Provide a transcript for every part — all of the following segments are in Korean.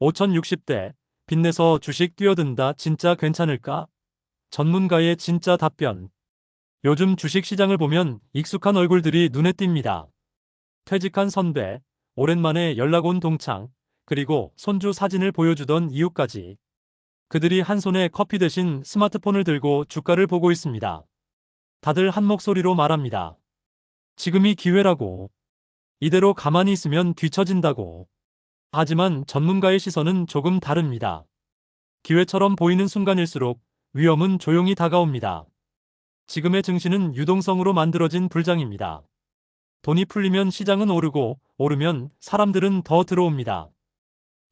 5060대 빚내서 주식 뛰어든다 진짜 괜찮을까? 전문가의 진짜 답변. 요즘 주식 시장을 보면 익숙한 얼굴들이 눈에 띕니다. 퇴직한 선배, 오랜만에 연락 온 동창, 그리고 손주 사진을 보여주던 이유까지. 그들이 한 손에 커피 대신 스마트폰을 들고 주가를 보고 있습니다. 다들 한 목소리로 말합니다. 지금이 기회라고. 이대로 가만히 있으면 뒤처진다고. 하지만 전문가의 시선은 조금 다릅니다. 기회처럼 보이는 순간일수록 위험은 조용히 다가옵니다. 지금의 증시는 유동성으로 만들어진 불장입니다. 돈이 풀리면 시장은 오르고 오르면 사람들은 더 들어옵니다.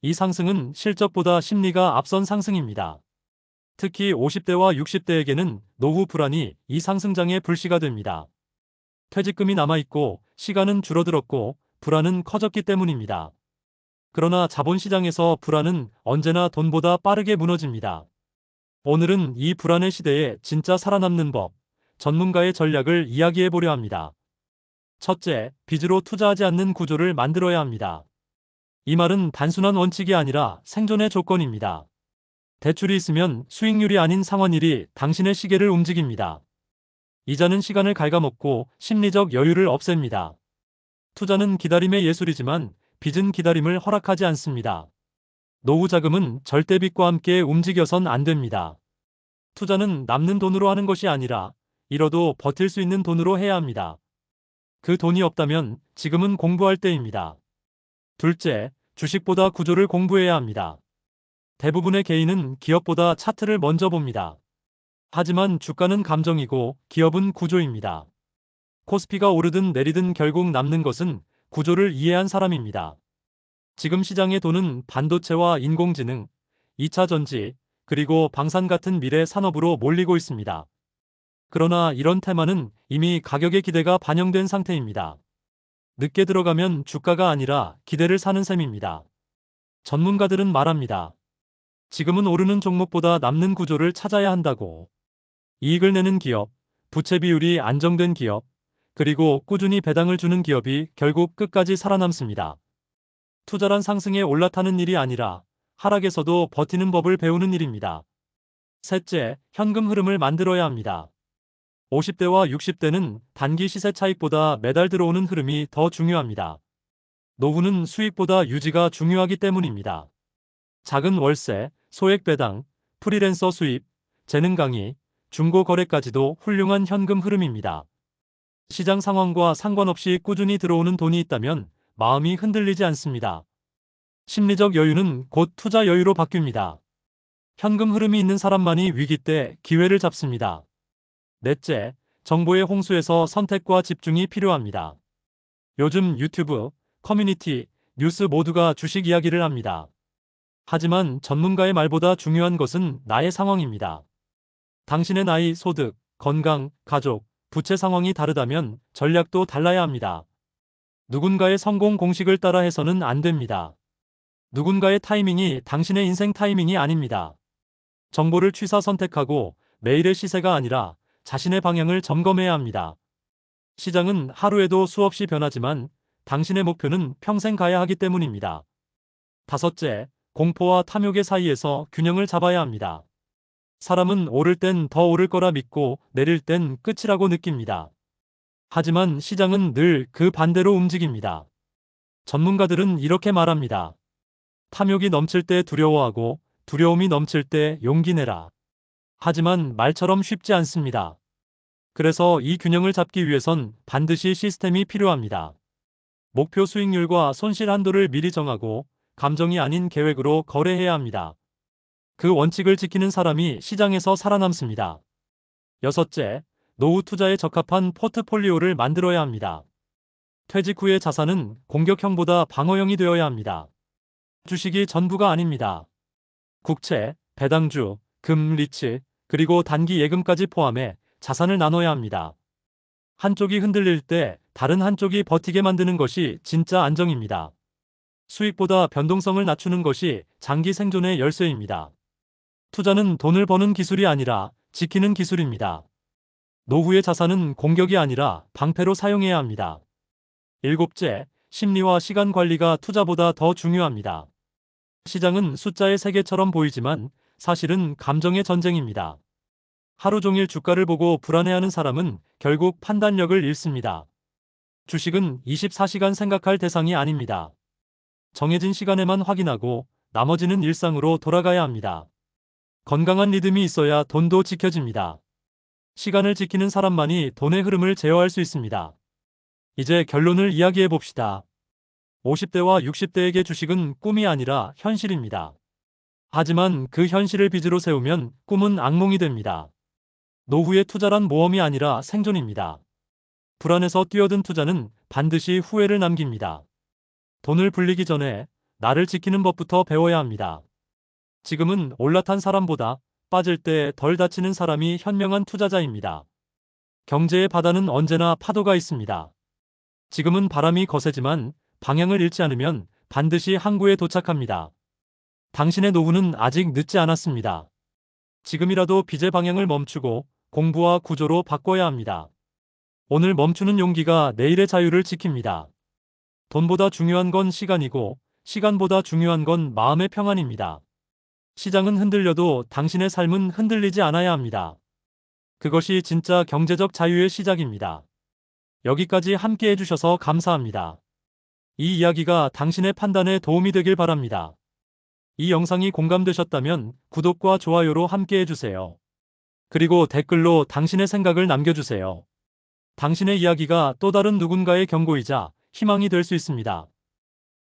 이 상승은 실적보다 심리가 앞선 상승입니다. 특히 50대와 60대에게는 노후 불안이 이 상승장의 불씨가 됩니다. 퇴직금이 남아있고 시간은 줄어들었고 불안은 커졌기 때문입니다. 그러나 자본시장에서 불안은 언제나 돈보다 빠르게 무너집니다. 오늘은 이 불안의 시대에 진짜 살아남는 법, 전문가의 전략을 이야기해 보려 합니다. 첫째, 빚으로 투자하지 않는 구조를 만들어야 합니다. 이 말은 단순한 원칙이 아니라 생존의 조건입니다. 대출이 있으면 수익률이 아닌 상환일이 당신의 시계를 움직입니다. 이자는 시간을 갉아먹고 심리적 여유를 없앱니다. 투자는 기다림의 예술이지만 빚은 기다림을 허락하지 않습니다. 노후 자금은 절대 빚과 함께 움직여선 안 됩니다. 투자는 남는 돈으로 하는 것이 아니라 잃어도 버틸 수 있는 돈으로 해야 합니다. 그 돈이 없다면 지금은 공부할 때입니다. 둘째, 주식보다 구조를 공부해야 합니다. 대부분의 개인은 기업보다 차트를 먼저 봅니다. 하지만 주가는 감정이고 기업은 구조입니다. 코스피가 오르든 내리든 결국 남는 것은 구조를 이해한 사람입니다. 지금 시장의 돈은 반도체와 인공지능, 2차 전지, 그리고 방산 같은 미래 산업으로 몰리고 있습니다. 그러나 이런 테마는 이미 가격의 기대가 반영된 상태입니다. 늦게 들어가면 주가가 아니라 기대를 사는 셈입니다. 전문가들은 말합니다. 지금은 오르는 종목보다 남는 구조를 찾아야 한다고. 이익을 내는 기업, 부채 비율이 안정된 기업, 그리고 꾸준히 배당을 주는 기업이 결국 끝까지 살아남습니다. 투자란 상승에 올라타는 일이 아니라 하락에서도 버티는 법을 배우는 일입니다. 셋째, 현금 흐름을 만들어야 합니다. 50대와 60대는 단기 시세 차익보다 매달 들어오는 흐름이 더 중요합니다. 노후는 수익보다 유지가 중요하기 때문입니다. 작은 월세, 소액 배당, 프리랜서 수입, 재능 강의, 중고 거래까지도 훌륭한 현금 흐름입니다. 시장 상황과 상관없이 꾸준히 들어오는 돈이 있다면 마음이 흔들리지 않습니다. 심리적 여유는 곧 투자 여유로 바뀝니다. 현금 흐름이 있는 사람만이 위기 때 기회를 잡습니다. 넷째, 정보의 홍수에서 선택과 집중이 필요합니다. 요즘 유튜브, 커뮤니티, 뉴스 모두가 주식 이야기를 합니다. 하지만 전문가의 말보다 중요한 것은 나의 상황입니다. 당신의 나이, 소득, 건강, 가족, 부채 상황이 다르다면 전략도 달라야 합니다. 누군가의 성공 공식을 따라 해서는 안 됩니다. 누군가의 타이밍이 당신의 인생 타이밍이 아닙니다. 정보를 취사 선택하고 매일의 시세가 아니라 자신의 방향을 점검해야 합니다. 시장은 하루에도 수없이 변하지만 당신의 목표는 평생 가야 하기 때문입니다. 다섯째, 공포와 탐욕의 사이에서 균형을 잡아야 합니다. 사람은 오를 땐 더 오를 거라 믿고 내릴 땐 끝이라고 느낍니다. 하지만 시장은 늘 그 반대로 움직입니다. 전문가들은 이렇게 말합니다. 탐욕이 넘칠 때 두려워하고 두려움이 넘칠 때 용기 내라. 하지만 말처럼 쉽지 않습니다. 그래서 이 균형을 잡기 위해선 반드시 시스템이 필요합니다. 목표 수익률과 손실 한도를 미리 정하고 감정이 아닌 계획으로 거래해야 합니다. 그 원칙을 지키는 사람이 시장에서 살아남습니다. 여섯째, 노후 투자에 적합한 포트폴리오를 만들어야 합니다. 퇴직 후의 자산은 공격형보다 방어형이 되어야 합니다. 주식이 전부가 아닙니다. 국채, 배당주, 금, 리츠, 그리고 단기 예금까지 포함해 자산을 나눠야 합니다. 한쪽이 흔들릴 때 다른 한쪽이 버티게 만드는 것이 진짜 안정입니다. 수익보다 변동성을 낮추는 것이 장기 생존의 열쇠입니다. 투자는 돈을 버는 기술이 아니라 지키는 기술입니다. 노후의 자산은 공격이 아니라 방패로 사용해야 합니다. 일곱째, 심리와 시간 관리가 투자보다 더 중요합니다. 시장은 숫자의 세계처럼 보이지만 사실은 감정의 전쟁입니다. 하루 종일 주가를 보고 불안해하는 사람은 결국 판단력을 잃습니다. 주식은 24시간 생각할 대상이 아닙니다. 정해진 시간에만 확인하고 나머지는 일상으로 돌아가야 합니다. 건강한 리듬이 있어야 돈도 지켜집니다. 시간을 지키는 사람만이 돈의 흐름을 제어할 수 있습니다. 이제 결론을 이야기해 봅시다. 50대와 60대에게 주식은 꿈이 아니라 현실입니다. 하지만 그 현실을 빚으로 세우면 꿈은 악몽이 됩니다. 노후의 투자란 모험이 아니라 생존입니다. 불안해서 뛰어든 투자는 반드시 후회를 남깁니다. 돈을 불리기 전에 나를 지키는 법부터 배워야 합니다. 지금은 올라탄 사람보다 빠질 때 덜 다치는 사람이 현명한 투자자입니다. 경제의 바다는 언제나 파도가 있습니다. 지금은 바람이 거세지만 방향을 잃지 않으면 반드시 항구에 도착합니다. 당신의 노후는 아직 늦지 않았습니다. 지금이라도 빚의 방향을 멈추고 공부와 구조로 바꿔야 합니다. 오늘 멈추는 용기가 내일의 자유를 지킵니다. 돈보다 중요한 건 시간이고 시간보다 중요한 건 마음의 평안입니다. 시장은 흔들려도 당신의 삶은 흔들리지 않아야 합니다. 그것이 진짜 경제적 자유의 시작입니다. 여기까지 함께 해주셔서 감사합니다. 이 이야기가 당신의 판단에 도움이 되길 바랍니다. 이 영상이 공감되셨다면 구독과 좋아요로 함께 해주세요. 그리고 댓글로 당신의 생각을 남겨주세요. 당신의 이야기가 또 다른 누군가의 경고이자 희망이 될 수 있습니다.